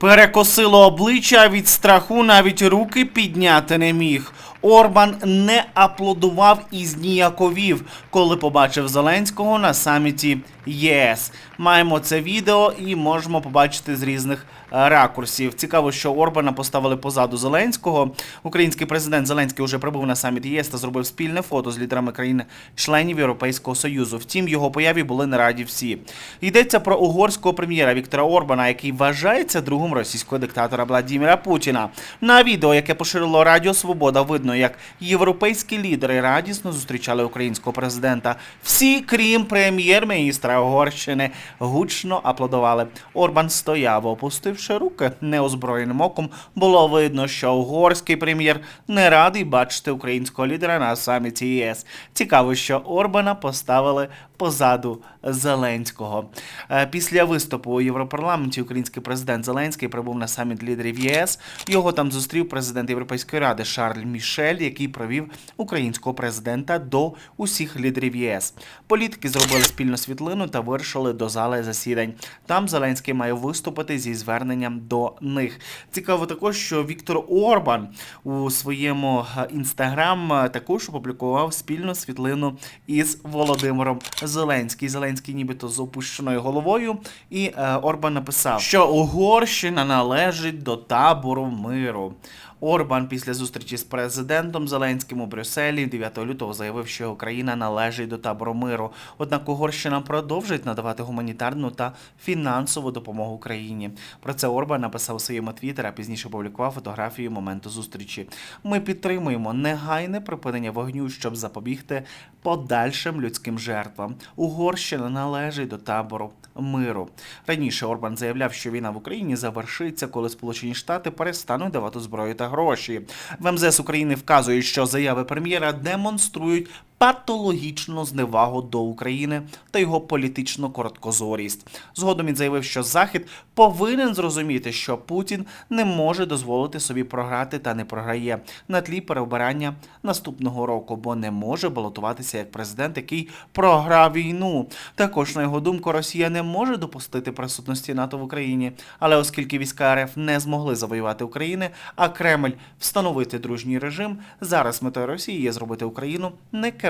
Перекосило обличчя від страху, навіть руки підняти не міг. Орбан не аплодував і зніяковів, коли побачив Зеленського на саміті ЄС. Маємо це відео і можемо побачити з різних е, ракурсів. Цікаво, що Орбана поставили позаду Зеленського. Український президент Зеленський вже прибув на саміт ЄС та зробив спільне фото з лідерами країн-членів Європейського Союзу. Втім, його появі були не раді всі. Йдеться про угорського прем'єра Віктора Орбана, який вважається другом російського диктатора Владіміра Путіна. На відео, яке поширило Радіо Свобода, видно, як європейські лідери радісно зустрічали українського президента. Всі, крім прем'єр-міністра Угорщини, гучно аплодували. Орбан стояв, опустивши руки неозброєним оком. Було видно, що угорський прем'єр не радий бачити українського лідера на саміті ЄС. Цікаво, що Орбана поставили позаду Зеленського. Е, Після виступу у Європарламенті український президент Зеленський прибув на саміт лідерів ЄС. Його там зустрів президент Європейської ради Шарль Мішель, який провів українського президента до усіх лідерів ЄС. Політики зробили спільну світлину та вирушили до зали засідань. Там Зеленський має виступити зі зверненням до них. Цікаво також, що Віктор Орбан у своєму е, інстаграм е, також опублікував спільну світлину із Володимиром Зеленський. Зеленський нібито з опущеною головою. І е, Орбан написав, що Угорщина належить до табору миру. Орбан після зустрічі з президентом Зеленським у Брюсселі 9 лютого заявив, що Україна належить до табору миру. Однак Угорщина продовжить надавати гуманітарну та фінансову допомогу Україні. Про це Орбан написав у своєму твіттері, а пізніше опублікував фотографію моменту зустрічі. Ми підтримуємо негайне припинення вогню, щоб запобігти подальшим людським жертвам. Угорщина належить до табору миру. Раніше Орбан заявляв, що війна в Україні завершиться, коли Сполучені Штати перестануть давати зброю та гроші. В МЗС України вказують, що заяви прем'єра демонструють патологічну зневагу до України та його політичну короткозорість. Згодом він заявив, що Захід повинен зрозуміти, що Путін не може дозволити собі програти та не програє на тлі переобирання наступного року, бо не може балотуватися як президент, який програв війну. Також на його думку, Росія не може допустити присутності НАТО в Україні, але оскільки війська РФ не змогли завоювати України, а Кремль встановити дружній режим, зараз метою Росії є зробити Україну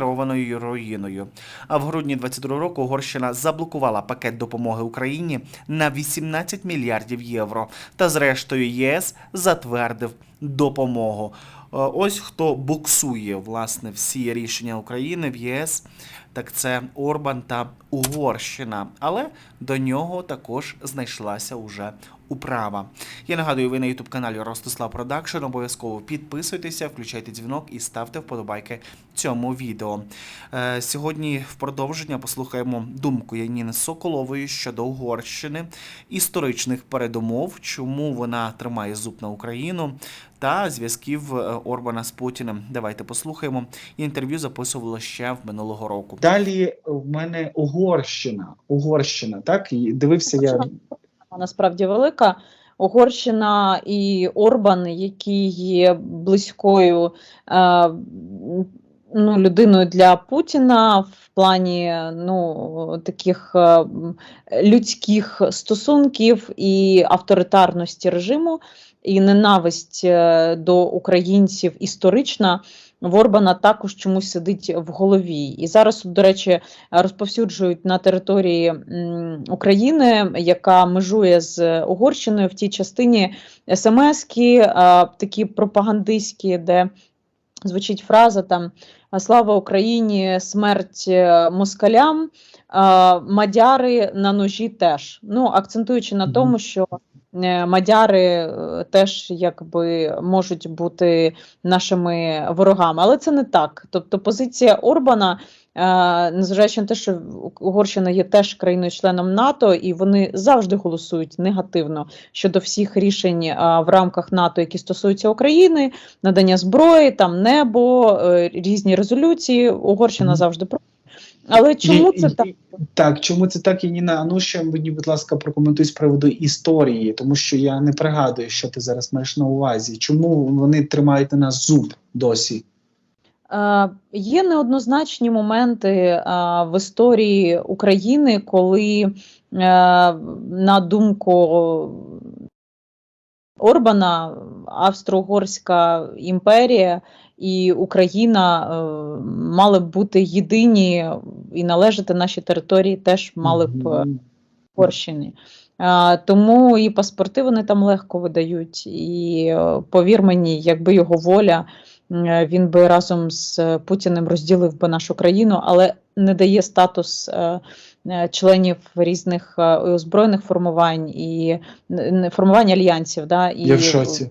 некерованою руїною. А в грудні 22 року Угорщина заблокувала пакет допомоги Україні на 18 мільярдів євро. Та зрештою ЄС затвердив допомогу. Е, Ось хто буксує власне всі рішення України в ЄС, так це Орбан та Угорщина. Але до нього також знайшлася уже управа. Я нагадую, ви на youtube каналі Ростислав Продакшн. Обов'язково підписуйтеся, включайте дзвінок і ставте вподобайки цьому відео. Е, Сьогодні в продовження послухаємо думку Яніни Соколової щодо Угорщини, історичних передумов, чому вона тримає зуб на Україну, та зв'язків е, Орбана з Путіним. Давайте послухаємо. Інтерв'ю записувало ще в минулого року. Далі в мене Угорщина. Угорщина, так? І дивився я. Насправді велика. Угорщина і Орбан, який є близькою е, ну, людиною для Путіна в плані ну, таких е, людських стосунків і авторитарності режиму, і ненависть е, до українців історична. В Орбана також чомусь сидить в голові. І зараз, до речі, розповсюджують на території України, яка межує з Угорщиною в тій частині смски, такі пропагандистські, де звучить фраза там Слава Україні, смерть е, москалям, мадяри на ножі теж. Ну, акцентуючи на тому, що мадяри е, теж якби можуть бути нашими ворогами, але це не так. Тобто позиція Орбана, е, незважаючи на те, що Угорщина є теж країною-членом НАТО, і вони завжди голосують негативно щодо всіх рішень е, в рамках НАТО, які стосуються України, надання зброї, там небо, е, різні резолюції. Угорщина завжди проти. Але чому це так? Так, чому це так, Яніна? А ну ще мені, будь ласка, прокоментуй з приводу історії, тому що я не пригадую, що ти зараз маєш на увазі. Чому вони тримають на нас зуб досі? Е, Є неоднозначні моменти е, в історії України, коли, е, на думку Орбана, Австро-Угорська імперія і Україна е, мали б бути єдині і належати наші території теж мали б е. Угорщині. А, тому і паспорти вони там легко видають. І е, повір мені, якби його воля, е, він би разом з е, Путіним розділив би нашу країну, але не дає статус е, е, членів різних е, збройних формувань і формувань альянсів. Да, і Я в шоці.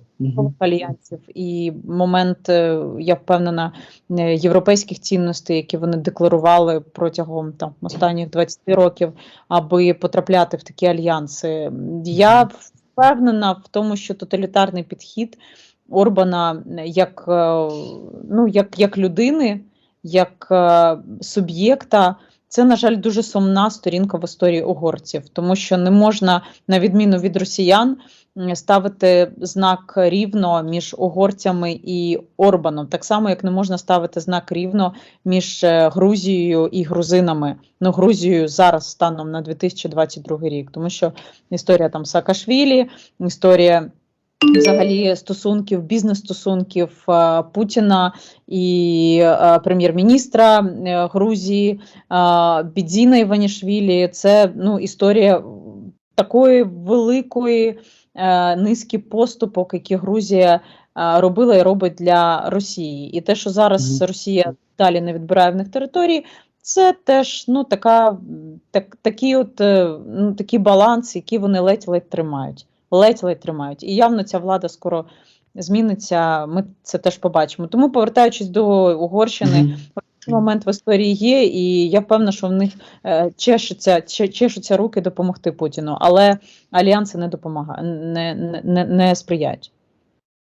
Альянсів і момент, е, я впевнена, е, європейських цінностей, які вони декларували протягом там останніх 20 років, аби потрапляти в такі альянси. Я впевнена в тому, що тоталітарний підхід Орбана е, як, е, ну, як, як людини, як е, суб'єкта. Це, на жаль, дуже сумна сторінка в історії угорців, тому що не можна, на відміну від росіян, ставити знак рівно між угорцями і Орбаном, так само як не можна ставити знак рівно між е, Грузією і грузинами. Ну, Грузією зараз станом на 2022 рік, тому що історія там Саакашвілі, історія. Взагалі стосунків, бізнес-стосунків е, Путіна і е, прем'єр-міністра е, Грузії Бідзіна Іванішвілі. Це ну, історія такої великої низки поступок, які Грузія робила і робить для Росії. І те, що зараз. Росія далі не відбирає в них території, це теж ну, така, так, такий от, ну, такий баланс, який вони ледь-ледь тримають. Ледь-ледь тримають. І явно ця влада скоро зміниться. Ми це теж побачимо. Тому, повертаючись до Угорщини, Мгм. момент в історії є, і я впевнена, що в них е, чешуться, че- чешуться руки допомогти Путіну, але альянси не допомагають, не, не, не, не сприяють.